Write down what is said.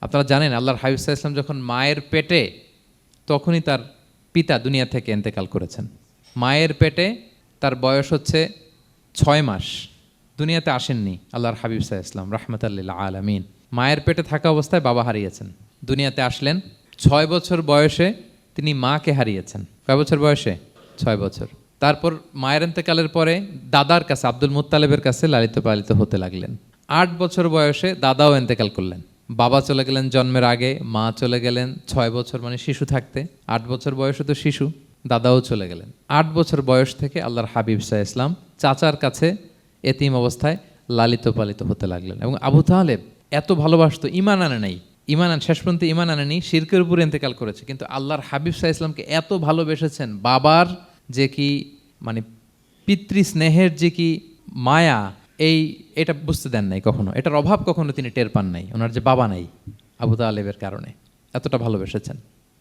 আপনারা জানেন, আল্লাহর হাবিব সাল্লাল্লাহু ইসলাম যখন মায়ের পেটে, তখনই তার পিতা দুনিয়া থেকে এন্তেকাল করেছেন। মায়ের পেটে তার বয়স হচ্ছে ছয় মাস। দুনিয়াতে আসেননি আল্লাহর হাবিব সাহা ইসলাম রহমতাল্লিল আলমিন। মায়ের পেটে থাকা অবস্থায় বাবা হারিয়েছেন। দুনিয়াতে আসলেন, ছয় বছর বয়সে তিনি মাকে হারিয়েছেন। কয় বছর বয়সে? ছয় বছর। তারপর মায়ের এন্তেকালের পরে দাদার কাছে, আব্দুল মুত্তালেবের কাছে লালিত পালিত হতে লাগলেন। আট বছর বয়সে দাদাও এন্তেকাল করলেন। বাবা চলে গেলেন জন্মের আগে, মা চলে গেলেন ছয় বছর মানে শিশু থাকতে, আট বছর বয়সে তো শিশু, দাদাও চলে গেলেন। আট বছর বয়স থেকে আল্লাহর হাবিব সাহা ইসলাম চাচার কাছে এতিম অবস্থায় লালিত পালিত হতে লাগলেন এবং আবু তাহলেব এত ভালোবাসতো, ইমান আনে নাই। ইমান আন, শেষ পর্যন্ত ইমান আনেনি, শিরকের উপর ইন্তেকাল করেছে। কিন্তু আল্লাহর হাবিব সাহা ইসলামকে এত ভালোবেসেছেন, বাবার যে কি মানে পিতৃ স্নেহের যে কি মায়া এই, এটা বুঝতে দেন নাই কখনো। এটার অভাব কখনো তিনি টের পান নাই। ওনার যে বাবা নাই, আবু তালেবের কারণে। এতটা ভালোবেসেছেন।